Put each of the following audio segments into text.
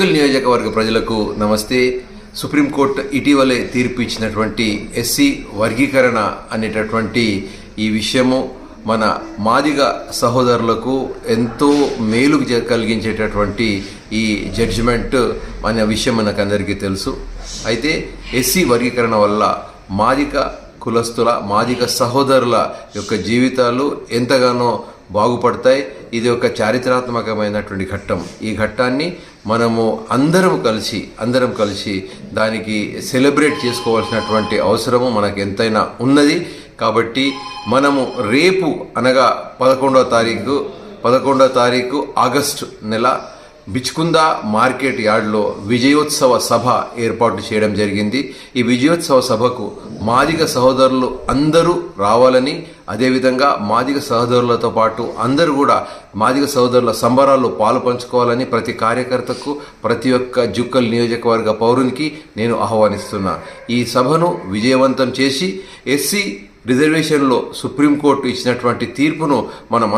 జుక్కల్ నియోజకవర్గ ప్రజలకు నమస్తే. సుప్రీంకోర్టు ఇటీవలే తీర్పు ఇచ్చినటువంటి ఎస్సీ వర్గీకరణ అనేటటువంటి ఈ విషయము మన మాదిగ సహోదరులకు ఎంతో మేలు కలిగించేటటువంటి ఈ జడ్జిమెంట్ అనే విషయం మనకు అందరికీ తెలుసు. అయితే ఎస్సీ వర్గీకరణ వల్ల మాదిక కులస్తుల మాదిక సహోదరుల యొక్క జీవితాలు ఎంతగానో బాగుపడతాయి. ఇది ఒక చారిత్రాత్మకమైనటువంటి ఘట్టం. ఈ ఘట్టాన్ని మనము అందరం కలిసి అందరం కలిసి దానికి సెలబ్రేట్ చేసుకోవాల్సినటువంటి అవసరము మనకు ఎంతైనా ఉన్నది. కాబట్టి మనము రేపు అనగా పదకొండవ తారీఖు పదకొండవ తారీఖు ఆగస్టు నెల బిచ్కుందా మార్కెట్ యార్డ్లో విజయోత్సవ సభ ఏర్పాటు చేయడం జరిగింది. ఈ విజయోత్సవ సభకు మాదిగ సహోదరులు అందరూ రావాలని అదేవిధంగా మాదిగ సహోదరులతో పాటు అందరూ కూడా మాదిగ సహోదరుల సంబరాల్లో పాలు పంచుకోవాలని ప్రతి కార్యకర్తకు ప్రతి ఒక్క జుక్కల్ నియోజకవర్గ పౌరునికి నేను ఆహ్వానిస్తున్నా. ఈ సభను విజయవంతం చేసి ఎస్సీ రిజర్వేషన్లో సుప్రీంకోర్టు ఇచ్చినటువంటి తీర్పును మనం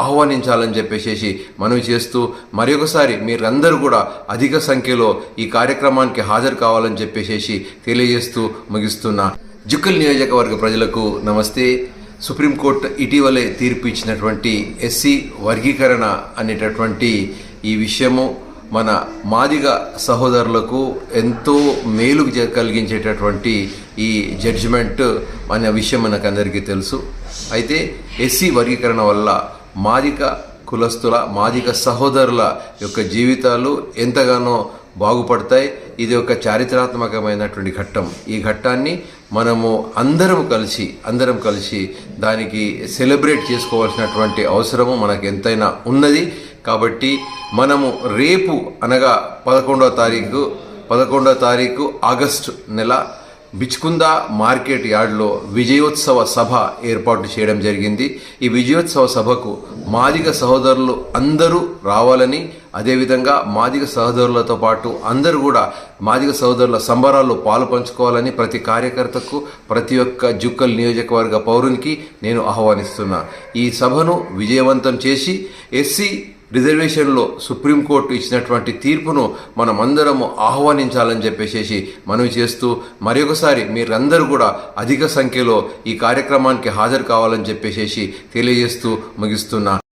ఆహ్వానించాలని చెప్పేసి మనవి చేస్తూ మరొకసారి మీరందరూ కూడా అధిక సంఖ్యలో ఈ కార్యక్రమానికి హాజరు కావాలని చెప్పేసి తెలియజేస్తూ ముగిస్తున్నా. జుక్కల్ నియోజకవర్గ ప్రజలకు నమస్తే. సుప్రీంకోర్టు ఇటీవలే తీర్పు ఇచ్చినటువంటి ఎస్సీ వర్గీకరణ అనేటటువంటి ఈ విషయము మన మాదిగ సహోదరులకు ఎంతో మేలు జ- కలిగించేటటువంటి ఈ జడ్జిమెంట్ అనే విషయం మనకు అందరికీ తెలుసు. అయితే ఎస్సీ వర్గీకరణ వల్ల మాదిక కులస్తుల మాదిక సహోదరుల యొక్క జీవితాలు ఎంతగానో బాగుపడతాయి. ఇది ఒక చారిత్రాత్మకమైనటువంటి ఘట్టం. ఈ ఘట్టాన్ని మనము అందరం కలిసి అందరం కలిసి దానికి సెలబ్రేట్ చేసుకోవాల్సినటువంటి అవసరము మనకు ఎంతైనా ఉన్నది. కాబట్టి మనము రేపు అనగా పదకొండవ తారీఖు పదకొండవ తారీఖు ఆగస్టు నెల బిచ్కుంద మార్కెట్ యార్డ్లో విజయోత్సవ సభ ఏర్పాటు చేయడం జరిగింది. ఈ విజయోత్సవ సభకు మాదిగ సహోదరులు అందరూ రావాలని అదేవిధంగా మాదిగ సహోదరులతో పాటు అందరూ కూడా మాదిగ సహోదరుల సంబరాల్లో పాలు పంచుకోవాలని ప్రతి కార్యకర్తకు ప్రతి ఒక్క జుక్కల్ నియోజకవర్గ పౌరునికి నేను ఆహ్వానిస్తున్నా. ఈ సభను విజయవంతం చేసి ఎస్సీ రిజర్వేషన్లో సుప్రీంకోర్టు ఇచ్చినటువంటి తీర్పును మనం ఆహ్వానించాలని చెప్పేసి మనవి చేస్తూ మరొకసారి మీరందరూ కూడా అధిక సంఖ్యలో ఈ కార్యక్రమానికి హాజరు కావాలని చెప్పేసి తెలియజేస్తూ ముగిస్తున్నా.